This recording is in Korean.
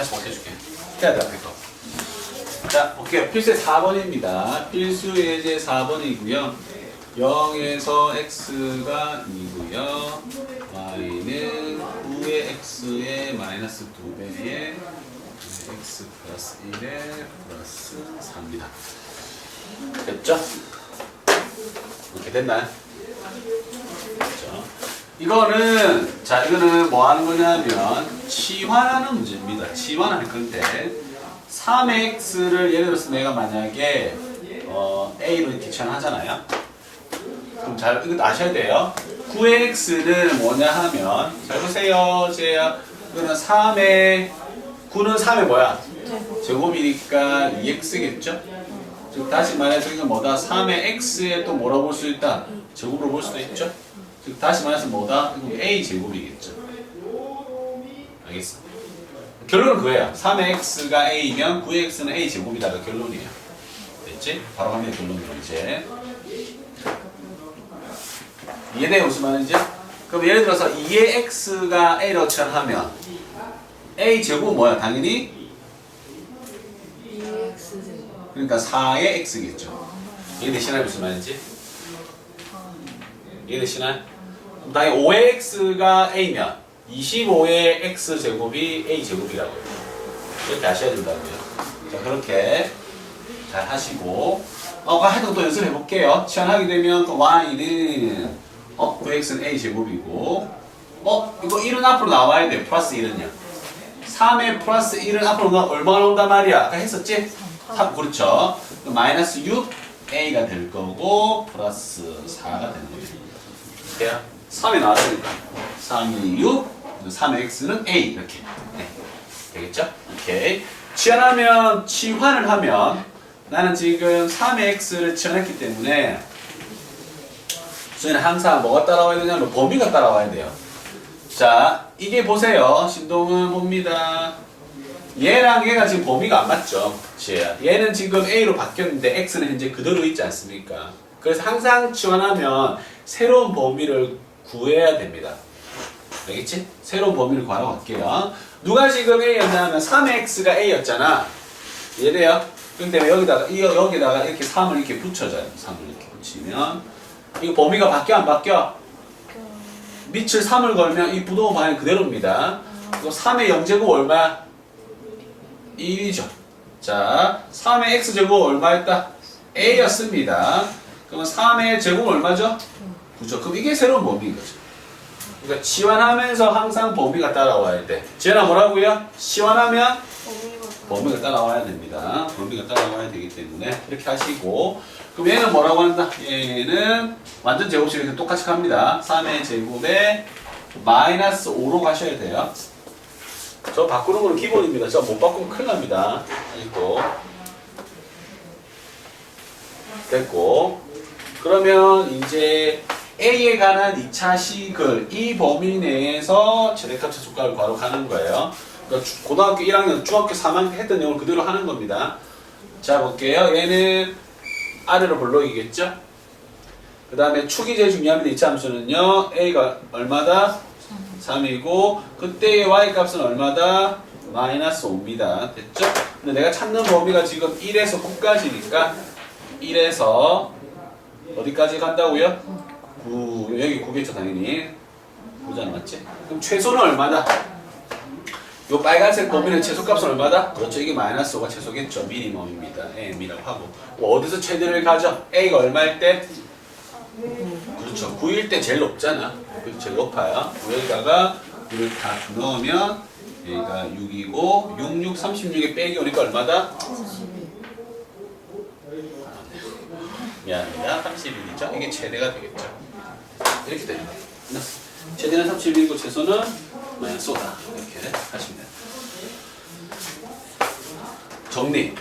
다시 바꿔줄게. 해야 돼, 거. 자, 볼게요. 필수의 4번입니다. 필수 예제 4번이고요. 0에서 x가 2고요. y는 9의 x의 마이너스 2배의 x 플러스 1의 플러스 4입니다. 됐죠? 이렇게 됐나요? 이거는 자 이거는 뭐 하는 거냐면 치환하는 문제입니다. 치환할 건데 3x를 예를 들어서 내가 만약에 어, a로 치환하잖아요. 그럼 잘 이것도 아셔야 돼요. 9x는 뭐냐 하면 잘 보세요. 제야 이거는 3의 9는 3의 뭐야? 제곱이니까 2x겠죠? 즉 다시 말해서 이건 뭐다? 3의 x에 또 뭐라고 볼수 있다? 제곱으로 볼 수도 있죠? 즉 다시 말해서 뭐다? a 제곱이겠죠? 알겠어? 결론은 그거예요. 3의 x가 a이면 9의 x는 a 제곱이다가 결론이에요. 됐지? 바로 가면 결론이로 이제 이해돼요 무슨 말인지? 그럼 예를 들어서 2의 x가 a라고 치환하면 a 제곱 뭐야? 당연히 그러니까 4의 x겠죠. 이해되시나요? 무슨 말인지? 이해되시나요? 그럼 당연히 5의 x가 a면 25의 x 제곱이 a 제곱이라고요. 이렇게 아셔야 된다고요. 자 그렇게 잘 하시고 어, 하여튼 또 연습해 볼게요. 치환하게 되면 그 y는 어 9x는 a 제곱이고 어 이거 1은 앞으로 나와야 돼요. 플러스 1은요. 3의 플러스 1은 앞으로 나 얼마나 온단 말이야? 아까 했었지? 3, 그렇죠. 마이너스 6 a가 될 거고 플러스 4가 되는 거죠. 돼요? 3이 나왔으니까 3이 6, 3의 x는 a 이렇게 네. 되겠죠? 오케이. 치환하면 치환을 하면 나는 지금 3의 x를 치환했기 때문에 저희는 항상 뭐가 따라와야 되냐면 범위가 따라와야 돼요. 자, 이게 보세요. 신동은 봅니다. 얘랑 얘가 지금 범위가 안 맞죠. 얘는 지금 A로 바뀌었는데 X는 현재 그대로 있지 않습니까? 그래서 항상 치환하면 새로운 범위를 구해야 됩니다. 알겠지? 새로운 범위를 구하러 갈게요. 누가 지금 A였냐 하면 3X가 A였잖아. 이해돼요? 근데 여기다가, 이- 여기다가 이렇게 3을 이렇게 붙여줘요. 3을 이렇게 붙이면. 이거 범위가 바뀌어, 안 바뀌어? 밑을 3을 걸면 이 부동호 방향 그대로입니다. 이거 3의 0제곱 얼마야? 1이죠. 자, 3의 x제곱 얼마였다? a였습니다. 그러면 3의 제곱 얼마죠? 9죠. 그럼 이게 새로운 범위인 거죠. 그러니까 치환하면서 항상 범위가 따라와야 돼. 지연아 뭐라고요? 치환하면 범위가 따라와야 됩니다. 범위가 따라와야 되기 때문에 이렇게 하시고 그럼 얘는 뭐라고 한다? 얘는 완전 제곱식 이렇게 똑같이 갑니다. 3의 제곱에 마이너스 5로 가셔야 돼요. 저 바꾸는 거는 기본입니다. 저 못 바꾸면 큰일 납니다. 아직도. 됐고 그러면 이제 A에 관한 2차 식을 이 범위 내에서 최대값 최소값을 구하러 가는 거예요. 그러니까 주- 고등학교 1학년, 중학교 3학년 했던 내용을 그대로 하는 겁니다. 자 볼게요. 얘는 아래로 볼록이겠죠? 그 다음에 축이 제일 중요합니다. 2차 함수는요. A가 얼마다? 3이고 그때의 Y 값은 얼마다? 마이너스 5입니다. 됐죠? 근데 내가 찾는 범위가 지금 1에서 9까지니까 1에서 어디까지 간다고요? 9 여기 9겠죠 당연히 9잖아 맞지? 그럼 최소는 얼마다? 요 빨간색 범위는 최소값은 얼마다? 그렇죠 이게 마이너스 5가 최소겠죠 미니멈입니다 M이라고 하고 뭐 어디서 최대를 가죠? A가 얼마일 때? 그렇죠 9일 때 제일 높잖아 제일 높아요 여기다가 이걸 다 넣으면 여기가 6이고 6, 6, 36에 빼기 오니까 얼마다? 미안합니다 31이죠 이게 최대가 되겠죠 이렇게 됩니다. 끝났어 최대는 31이고 최소는 마이너스 5다. 이렇게 하시면 돼요 정리